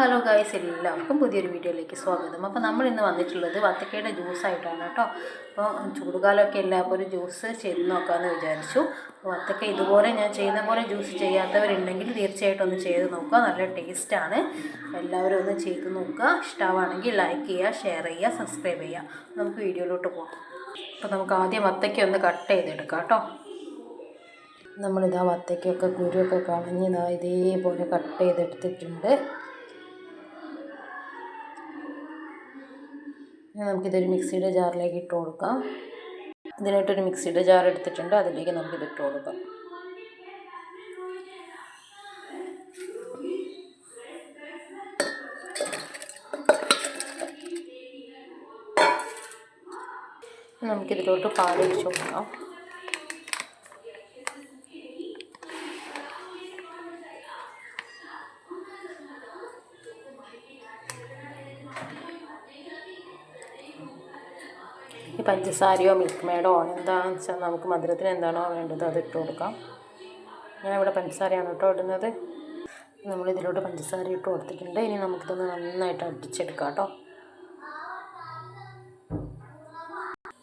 Hello guys എല്ലാവർക്കും പുതിയൊരു വീഡിയോയിലേക്ക് സ്വാഗതം. അപ്പോൾ നമ്മൾ ഇന്ന് വന്നിട്ടുള്ളത് വത്തക്കയുടെ ജ്യൂസായിട്ടാണ് കേട്ടോ. അപ്പോൾ ചൂടുകാലമൊക്കെ ഒരു ജ്യൂസ് ചെയ്ത് നോക്കാമെന്ന് വിചാരിച്ചു. വത്തക്ക ഇതുപോലെ ഞാൻ ചെയ്യുന്ന പോലെ ജ്യൂസ് ചെയ്യാത്തവരുണ്ടെങ്കിൽ തീർച്ചയായിട്ടും ഒന്ന് ചെയ്ത് നോക്കുക. നല്ല ടേസ്റ്റാണ് എല്ലാവരും ഒന്ന് ചെയ്ത് നോക്കുക. ഇഷ്ടമാണെങ്കിൽ ലൈക്ക് ചെയ്യുക ഷെയർ ചെയ്യുക സബ്സ്ക്രൈബ് ചെയ്യുക. നമുക്ക് വീഡിയോയിലോട്ട് പോകാം അപ്പോൾ നമുക്ക് ആദ്യം വത്തക്ക ഒന്ന് കട്ട് ചെയ്തെടുക്കാം കേട്ടോ. നമ്മളിതാ വത്തയ്ക്കൊക്കെ കുരുവൊക്കെ കളഞ്ഞ് ഇതാ ഇതേപോലെ കട്ട് ചെയ്തെടുത്തിട്ടുണ്ട്. നമുക്കിതൊരു മിക്സിയുടെ ജാറിലേക്ക് ഇട്ട് കൊടുക്കാം. ഇതിനായിട്ടൊരു മിക്സിയുടെ ജാർ എടുത്തിട്ടുണ്ട്. അതിലേക്ക് നമുക്കിത് ഇട്ട് കൊടുക്കാം. നമുക്കിതിലോട്ട് പാലൊഴിച്ച് കൊടുക്കാം. ഈ പഞ്ചസാരയോ മിൽക്ക് മേഡോ എന്താണെന്ന് വെച്ചാൽ നമുക്ക് മധുരത്തിന് എന്താണോ വേണ്ടത് അത് ഇട്ട് കൊടുക്കാം. ഞാൻ ഇവിടെ പഞ്ചസാരയാണ് കേട്ടോ ഇടുന്നത്. നമ്മൾ ഇതിലോട്ട് പഞ്ചസാര ഇട്ട് കൊടുത്തിട്ടുണ്ട്. ഇനി നമുക്കിതൊന്ന് നന്നായിട്ട് അടിച്ചെടുക്കാം കേട്ടോ.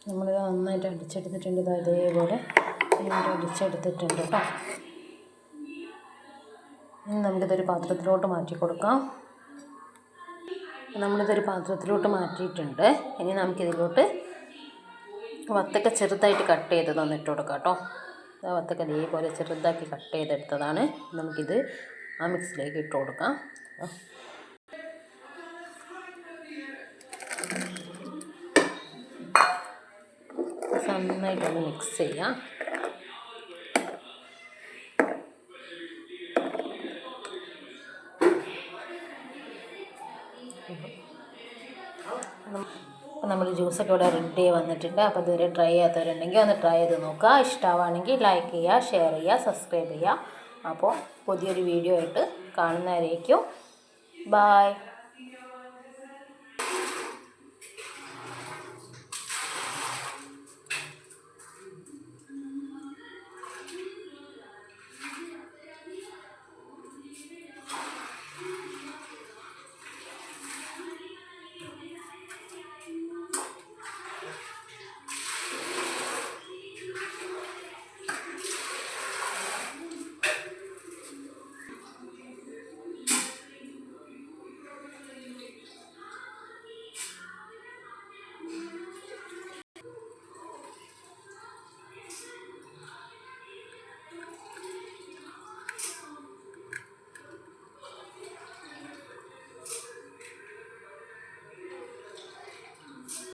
നമ്മളിത് നന്നായിട്ട് അടിച്ചെടുത്തിട്ടുണ്ട് ഇത് അതേപോലെ അടിച്ചെടുത്തിട്ടുണ്ട് കേട്ടോ. ഇനി നമുക്കിതൊരു പാത്രത്തിലോട്ട് മാറ്റി കൊടുക്കാം. നമ്മളിതൊരു പാത്രത്തിലോട്ട് മാറ്റിയിട്ടുണ്ട്. ഇനി നമുക്കിതിലോട്ട് വത്തക്ക ചെറുതായിട്ട് കട്ട് ചെയ്ത് തന്നിട്ട് കൊടുക്കാം കേട്ടോ വത്തക്ക ഇതേപോലെ ചെറുതാക്കി കട്ട് ചെയ്തെടുത്തതാണ്. നമുക്കിത് ആ മിക്സിലേക്ക് ഇട്ട് കൊടുക്കാം. നന്നായിട്ടൊന്ന് മിക്സ് ചെയ്യാം. അപ്പോൾ നമ്മൾ ജ്യൂസൊക്കെ ഇവിടെ റെഡി വന്നിട്ടുണ്ട്. അപ്പോൾ ഇതുവരെ ട്രൈ ചെയ്യാത്തവരുണ്ടെങ്കിൽ ഒന്ന് ട്രൈ ചെയ്ത് നോക്കുക. ഇഷ്ടമാണെങ്കിൽ ലൈക്ക് ചെയ്യുക ഷെയർ ചെയ്യുക സബ്സ്ക്രൈബ് ചെയ്യുക. അപ്പോൾ പുതിയൊരു വീഡിയോ ആയിട്ട് കാണുന്നവരേക്കും. ബായ്